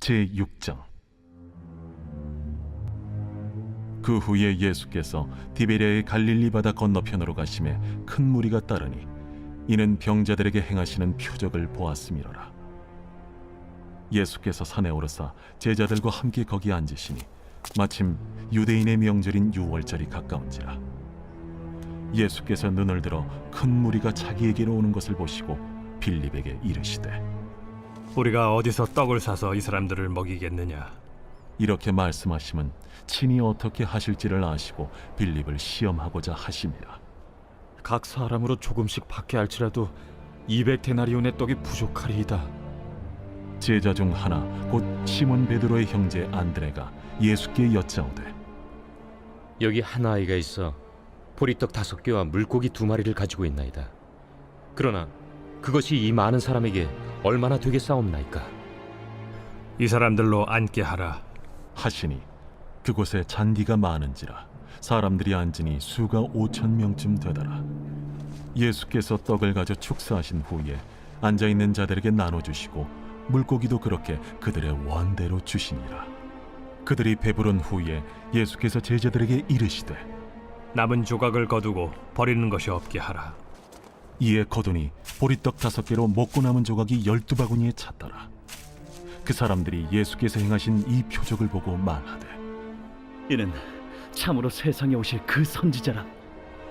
제6장. 그 후에 예수께서 디베레의 갈릴리 바다 건너편으로 가심에 큰 무리가 따르니 이는 병자들에게 행하시는 표적을 보았음이로라. 예수께서 산에 오르사 제자들과 함께 거기 앉으시니 마침 유대인의 명절인 유월절이 가까운지라. 예수께서 눈을 들어 큰 무리가 자기에게로 오는 것을 보시고 빌립에게 이르시되 우리가 어디서 떡을 사서 이 사람들을 먹이겠느냐? 이렇게 말씀하심은 친히 어떻게 하실지를 아시고 빌립을 시험하고자 하심이라 각 사람으로 조금씩 받게 할지라도 200 데나리온의 떡이 부족하리이다. 제자 중 하나 곧 시몬 베드로의 형제 안드레가 예수께 여짜오되 여기 한 아이가 있어 보리떡 다섯 개와 물고기 두 마리를 가지고 있나이다. 그러나 그것이 이 많은 사람에게 얼마나 되겠사옵나이까? 이 사람들로 앉게 하라. 하시니 그곳에 잔디가 많은지라 사람들이 앉으니 수가 오천 명쯤 되더라 예수께서 떡을 가져 축사하신 후에 앉아 있는 자들에게 나눠 주시고 물고기도 그렇게 그들의 원대로 주시니라 그들이 배부른 후에 예수께서 제자들에게 이르시되 남은 조각을 거두고 버리는 것이 없게 하라. 이에 거두니 보리떡 다섯 개로 먹고 남은 조각이 열두 바구니에 찼더라. 그 사람들이 예수께서 행하신 이 표적을 보고 말하되 이는 참으로 세상에 오실 그 선지자라.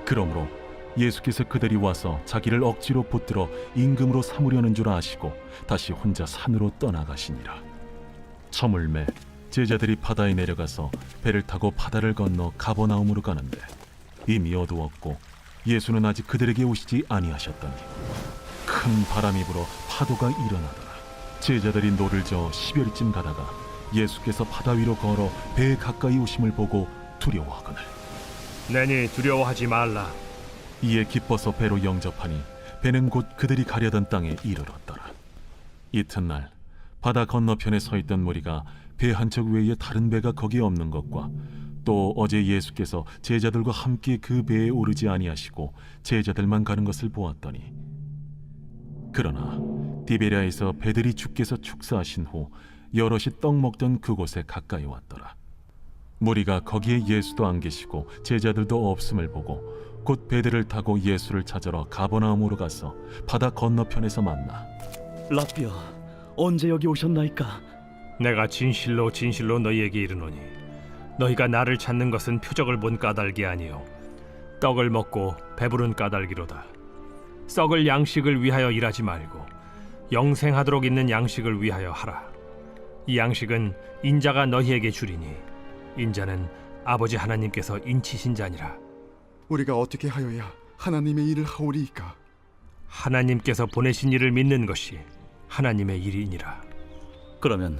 그러므로 예수께서 그들이 와서 자기를 억지로 붙들어 임금으로 삼으려는 줄 아시고 다시 혼자 산으로 떠나가시니라. 저물매 제자들이 바다에 내려가서 배를 타고 바다를 건너 가버나움으로 가는데 이미 어두웠고 예수는 아직 그들에게 오시지 아니하셨더니 큰 바람이 불어 파도가 일어나더라. 제자들이 노를 저어 십여리쯤 가다가 예수께서 바다 위로 걸어 배에 가까이 오심을 보고 두려워하거늘. 내니 두려워하지 말라. 이에 기뻐서 배로 영접하니 배는 곧 그들이 가려던 땅에 이르렀더라. 이튿날 바다 건너편에 서 있던 무리가 배 한 척 외에 다른 배가 거기에 없는 것과 또 어제 예수께서 제자들과 함께 그 배에 오르지 아니하시고 제자들만 가는 것을 보았더니 그러나 디베리아에서 배들이 주께서 축사하신 후 여럿이 떡 먹던 그곳에 가까이 왔더라. 무리가 거기에 예수도 안 계시고 제자들도 없음을 보고 곧 배들을 타고 예수를 찾으러 가버나움으로 가서 바다 건너편에서 만나 라비어, 언제 여기 오셨나이까? 내가 진실로 진실로 너희에게 이르노니 너희가 나를 찾는 것은 표적을 본 까닭이 아니요 떡을 먹고 배부른 까닭이로다. 썩을 양식을 위하여 일하지 말고 영생하도록 있는 양식을 위하여 하라. 이 양식은 인자가 너희에게 주리니 인자는 아버지 하나님께서 인치신 자니라. 우리가 어떻게 하여야 하나님의 일을 하오리이까? 하나님께서 보내신 이를 믿는 것이 하나님의 일이니라. 그러면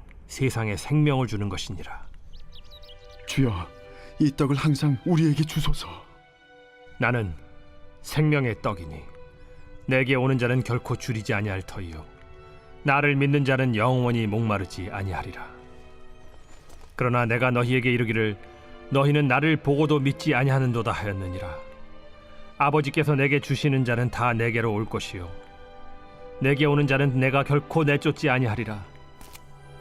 세상에 생명을 주는 것이니라. 주여, 이 떡을 항상 우리에게 주소서. 나는 생명의 떡이니 내게 오는 자는 결코 줄이지 아니할 터이요. 나를 믿는 자는 영원히 목마르지 아니하리라. 그러나 내가 너희에게 이르기를 너희는 나를 보고도 믿지 아니하는도다 하였느니라. 아버지께서 내게 주시는 자는 다 내게로 올 것이요. 내게 오는 자는 내가 결코 내쫓지 아니하리라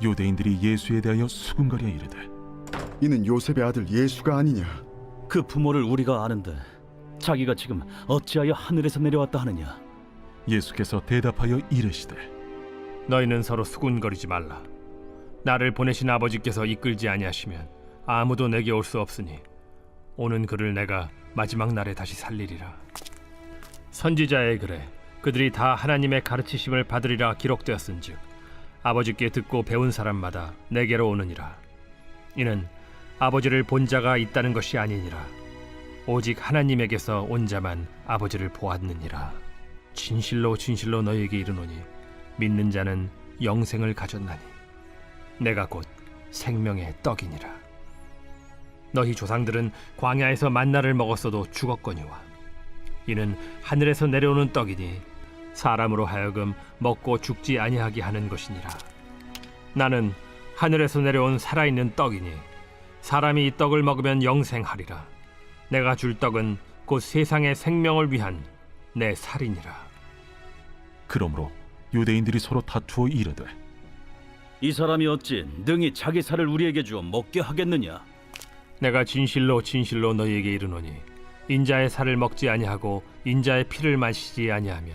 유대인들이 예수에 대하여 수군거려 이르되 이는 요셉의 아들 예수가 아니냐? 그 부모를 우리가 아는데 자기가 지금 어찌하여 하늘에서 내려왔다 하느냐? 예수께서 대답하여 이르시되 너희는 서로 수군거리지 말라. 나를 보내신 아버지께서 이끌지 아니하시면 아무도 내게 올 수 없으니 오는 그를 내가 마지막 날에 다시 살리리라. 선지자의 글에 그들이 다 하나님의 가르치심을 받으리라 기록되었은즉 아버지께 듣고 배운 사람마다 내게로 오느니라. 이는 아버지를 본 자가 있다는 것이 아니니라. 오직 하나님에게서 온 자만 아버지를 보았느니라. 진실로 진실로 너희에게 이르노니 믿는 자는 영생을 가졌나니 내가 곧 생명의 떡이니라. 너희 조상들은 광야에서 만나를 먹었어도 죽었거니와 이는 하늘에서 내려오는 떡이니 사람으로 하여금 먹고 죽지 아니하게 하는 것이니라. 나는 하늘에서 내려온 살아있는 떡이니 사람이 이 떡을 먹으면 영생하리라. 내가 줄 떡은 곧 세상의 생명을 위한 내 살이니라. 그러므로 유대인들이 서로 다투어 이르되 이 사람이 어찌 능히 자기 살을 우리에게 주어 먹게 하겠느냐? 내가 진실로 진실로 너희에게 이르노니 인자의 살을 먹지 아니하고 인자의 피를 마시지 아니하면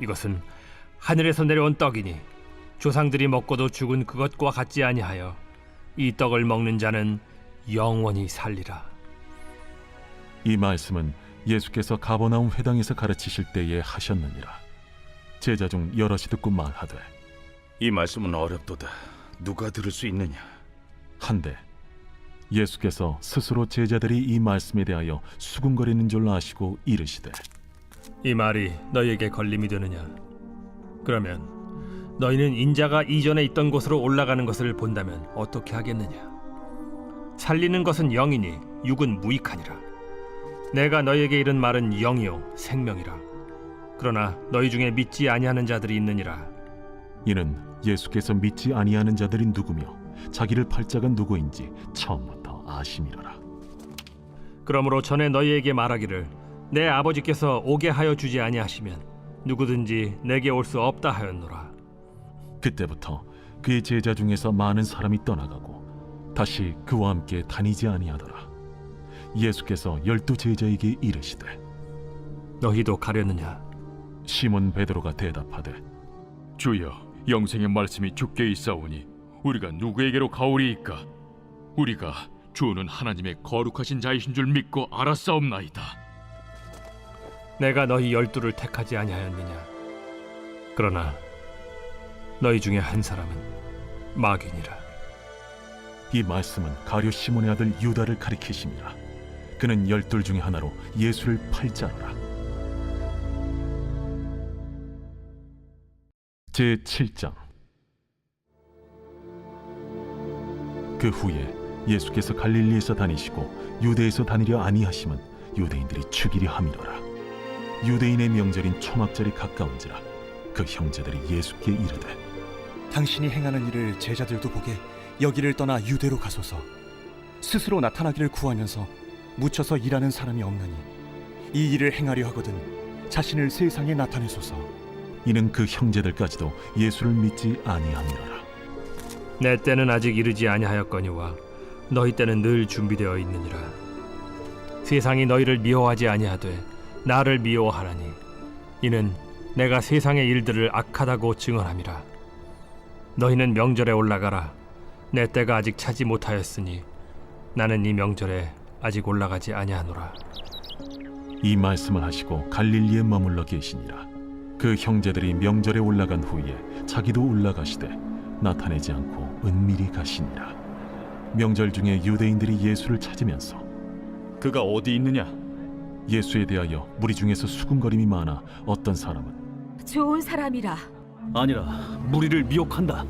이것은 하늘에서 내려온 떡이니 조상들이 먹고도 죽은 그것과 같지 아니하여 이 떡을 먹는 자는 영원히 살리라. 이 말씀은 예수께서 가버나움 회당에서 가르치실 때에 하셨느니라 제자 중 여럿이 듣고 말하되 이 말씀은 어렵도다. 누가 들을 수 있느냐? 한데 예수께서 스스로 제자들이 이 말씀에 대하여 수군거리는 줄 아시고 이르시되 이 말이 너희에게 걸림이 되느냐? 그러면 너희는 인자가 이전에 있던 곳으로 올라가는 것을 본다면 어떻게 하겠느냐? 살리는 것은 영이니 육은 무익하니라. 내가 너희에게 이른 말은 영이요 생명이라. 그러나 너희 중에 믿지 아니하는 자들이 있느니라. 이는 예수께서 믿지 아니하는 자들이 누구며 자기를 팔자가 누구인지 처음부터 아심이로라 그러므로 전에 너희에게 말하기를 내 아버지께서 오게 하여 주지 아니하시면 누구든지 내게 올 수 없다 하였노라. 그때부터 그의 제자 중에서 많은 사람이 떠나가고 다시 그와 함께 다니지 아니하더라 예수께서 열두 제자에게 이르시되 너희도 가려느냐? 시몬 베드로가 대답하되 주여 영생의 말씀이 주께 있사오니 우리가 누구에게로 가오리이까 우리가 주는 하나님의 거룩하신 자이신 줄 믿고 알았사옵나이다 내가 너희 열두를 택하지 아니하였느냐? 그러나 너희 중에 한 사람은 마귀니라. 이 말씀은 가룟 시몬의 아들 유다를 가리키심이라 그는 열둘 중에 하나로 예수를 팔자노라 제 7장 그 후에 예수께서 갈릴리에서 다니시고 유대에서 다니려 아니하심은 유대인들이 죽이려 함이로라 유대인의 명절인 초막절이 가까운지라 그 형제들이 예수께 이르되 당신이 행하는 일을 제자들도 보게 여기를 떠나 유대로 가소서. 스스로 나타나기를 구하면서 묻혀서 일하는 사람이 없나니 이 일을 행하려 하거든 자신을 세상에 나타내소서. 이는 그 형제들까지도 예수를 믿지 아니함이로라 내 때는 아직 이르지 아니하였거니와 너희 때는 늘 준비되어 있느니라. 세상이 너희를 미워하지 아니하되 나를 미워하나니 이는 내가 세상의 일들을 악하다고 증언함이라. 너희는 명절에 올라가라. 내 때가 아직 차지 못하였으니 나는 이 명절에 아직 올라가지 아니하노라. 이 말씀을 하시고 갈릴리에 머물러 계시니라 그 형제들이 명절에 올라간 후에 자기도 올라가시되 나타내지 않고 은밀히 가시니라 명절 중에 유대인들이 예수를 찾으면서 그가 어디 있느냐 예수에 대하여 무리 중에서 수군거림이 많아 어떤 사람은 좋은 사람이라 아니라 무리를 미혹한다.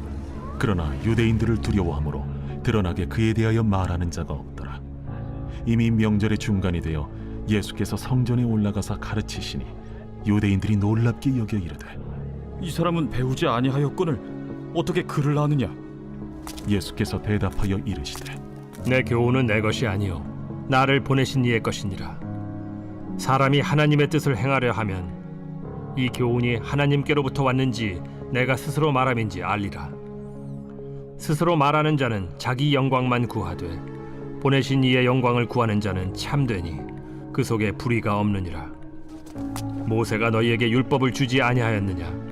그러나 유대인들을 두려워하므로 드러나게 그에 대하여 말하는 자가 없더라. 이미 명절의 중간이 되어 예수께서 성전에 올라가사 가르치시니 유대인들이 놀랍게 여겨 이르되 이 사람은 배우지 아니하였거늘 어떻게 글을 아느냐 예수께서 대답하여 이르시되 내 교훈은 내 것이 아니요 나를 보내신 이의 것이니라 사람이 하나님의 뜻을 행하려 하면 이 교훈이 하나님께로부터 왔는지 내가 스스로 말함인지 알리라. 스스로 말하는 자는 자기 영광만 구하되 보내신 이의 영광을 구하는 자는 참되니 그 속에 불의가 없느니라. 모세가 너희에게 율법을 주지 아니하였느냐?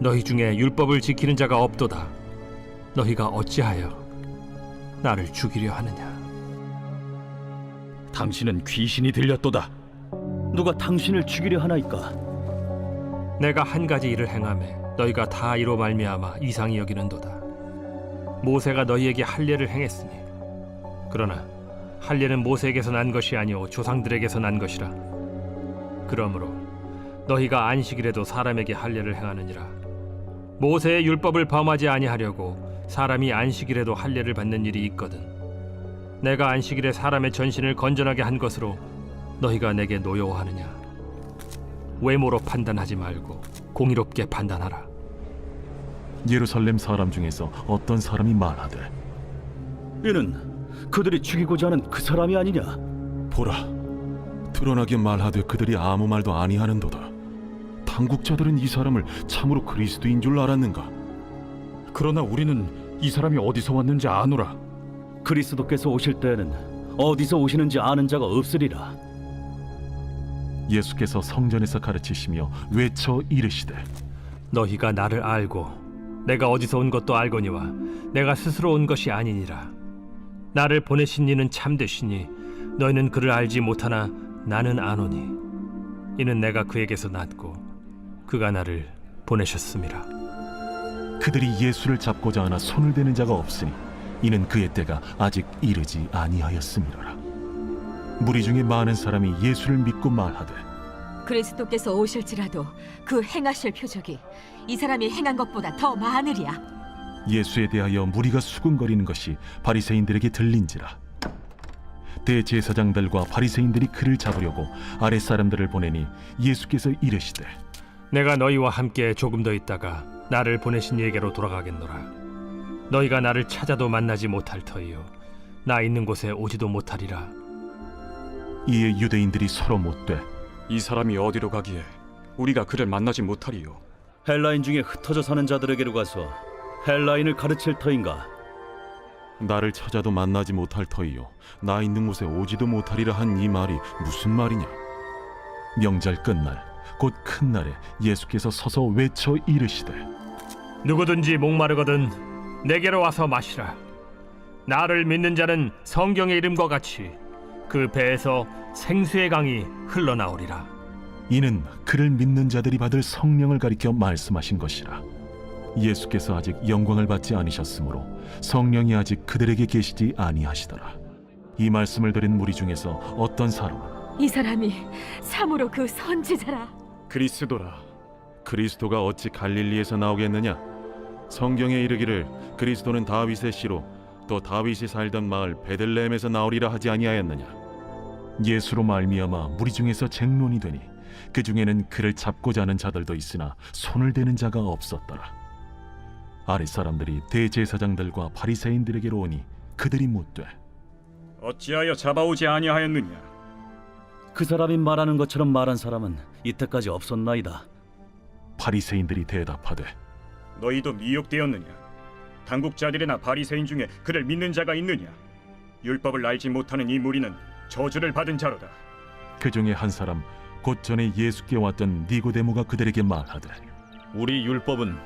너희 중에 율법을 지키는 자가 없도다. 너희가 어찌하여 나를 죽이려 하느냐? 당신은 귀신이 들렸도다. 누가 당신을 죽이려 하나이까? 내가 한 가지 일을 행함에 너희가 다 이로 말미암아 이상히 여기는도다. 모세가 너희에게 할례를 행했으니 그러나 할례는 모세에게서 난 것이 아니오 조상들에게서 난 것이라. 그러므로 너희가 안식일에도 사람에게 할례를 행하느니라. 모세의 율법을 범하지 아니하려고 사람이 안식일에도 할례를 받는 일이 있거든. 내가 안식일에 사람의 전신을 건전하게 한 것으로 너희가 내게 노여워하느냐? 외모로 판단하지 말고 공의롭게 판단하라. 예루살렘 사람 중에서 어떤 사람이 말하되 이는 그들이 죽이고자 하는 그 사람이 아니냐? 보라 드러나게 말하되 그들이 아무 말도 아니하는도다 당국자들은 이 사람을 참으로 그리스도인 줄 알았는가 그러나 우리는 이 사람이 어디서 왔는지 아노라. 그리스도께서 오실 때에는 어디서 오시는지 아는 자가 없으리라. 예수께서 성전에서 가르치시며 외쳐 이르시되 너희가 나를 알고 내가 어디서 온 것도 알거니와 내가 스스로 온 것이 아니니라. 나를 보내신 이는 참되시니 너희는 그를 알지 못하나 나는 아노니 이는 내가 그에게서 났고 그가 나를 보내셨음이라. 그들이 예수를 잡고자 하나 손을 대는 자가 없으니 이는 그의 때가 아직 이르지 아니하였음이로라 무리 중에 많은 사람이 예수를 믿고 말하되 그리스도께서 오실지라도 그 행하실 표적이 이 사람이 행한 것보다 더 많으리야. 예수에 대하여 무리가 수군거리는 것이 바리새인들에게 들린지라 대제사장들과 바리새인들이 그를 잡으려고 아랫 사람들을 보내니 예수께서 이르시되 내가 너희와 함께 조금 더 있다가 나를 보내신 이에게로 돌아가겠노라. 너희가 나를 찾아도 만나지 못할 터이요 나 있는 곳에 오지도 못하리라. 이에 유대인들이 서로 못되 이 사람이 어디로 가기에 우리가 그를 만나지 못하리요. 헬라인 중에 흩어져 사는 자들에게로 가서 헬라인을 가르칠 터인가? 나를 찾아도 만나지 못할 터이요 나 있는 곳에 오지도 못하리라 한 이 말이 무슨 말이냐 명절 끝날 곧 큰 날에 예수께서 서서 외쳐 이르시되 누구든지 목마르거든 내게로 와서 마시라. 나를 믿는 자는 성경의 이름과 같이 그 배에서 생수의 강이 흘러나오리라. 이는 그를 믿는 자들이 받을 성령을 가리켜 말씀하신 것이라 예수께서 아직 영광을 받지 않으셨으므로 성령이 아직 그들에게 계시지 아니하시더라 이 말씀을 들은 무리 중에서 어떤 사람은 이 사람이 참으로 그 선지자라. 그리스도라. 그리스도가 어찌 갈릴리에서 나오겠느냐 성경에 이르기를 그리스도는 다윗의 씨로 또 다윗이 살던 마을 베들레헴에서 나오리라 하지 아니하였느냐 예수로 말미암아 무리 중에서 쟁론이 되니 그 중에는 그를 잡고자 하는 자들도 있으나 손을 대는 자가 없었더라 아랫 사람들이 대제사장들과 바리새인들에게로 오니 그들이 묻되 어찌하여 잡아오지 아니하였느냐? 그 사람이 말하는 것처럼 말한 사람은 이때까지 없었나이다. 바리새인들이 대답하되 너희도 미혹되었느냐? 당국자들이나 바리새인 중에 그를 믿는 자가 있느냐? 율법을 알지 못하는 이 무리는 저주를 받은 자로다. 그 중에 한 사람 곧 전에 예수께 왔던 니고데모가 그들에게 말하되 우리 율법은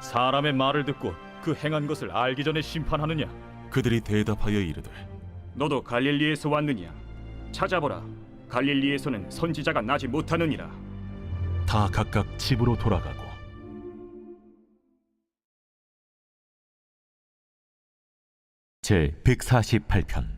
사람의 말을 듣고 그 행한 것을 알기 전에 심판하느냐? 그들이 대답하여 이르되 너도 갈릴리에서 왔느냐? 찾아보라. 갈릴리에서는 선지자가 나지 못하느니라. 다 각각 집으로 돌아가고 제 148편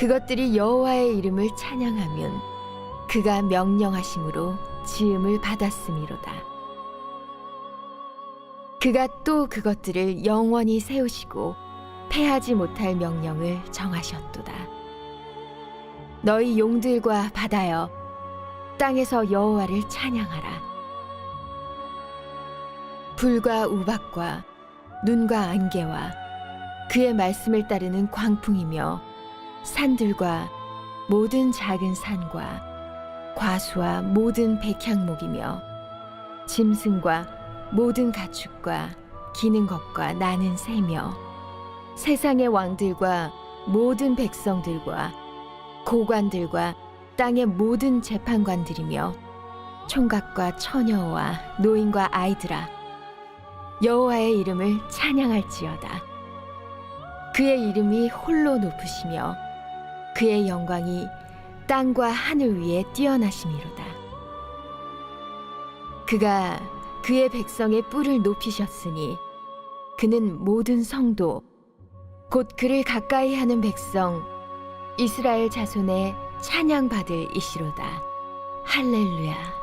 그것들이 여호와의 이름을 찬양하면 그가 명령하심으로 지음을 받았음이로다. 그가 또 그것들을 영원히 세우시고 패하지 못할 명령을 정하셨도다. 너희 용들과 바다여 땅에서 여호와를 찬양하라. 불과 우박과 눈과 안개와 그의 말씀을 따르는 광풍이며 산들과 모든 작은 산과 과수와 모든 백향목이며 짐승과 모든 가축과 기는 것과 나는 새며 세상의 왕들과 모든 백성들과 고관들과 땅의 모든 재판관들이며 총각과 처녀와 노인과 아이들아 여호와의 이름을 찬양할지어다. 그의 이름이 홀로 높으시며 그의 영광이 땅과 하늘 위에 뛰어나심이로다. 그가 그의 백성의 뿔을 높이셨으니 그는 모든 성도 곧 그를 가까이 하는 백성 이스라엘 자손의 찬양 받을 이시로다. 할렐루야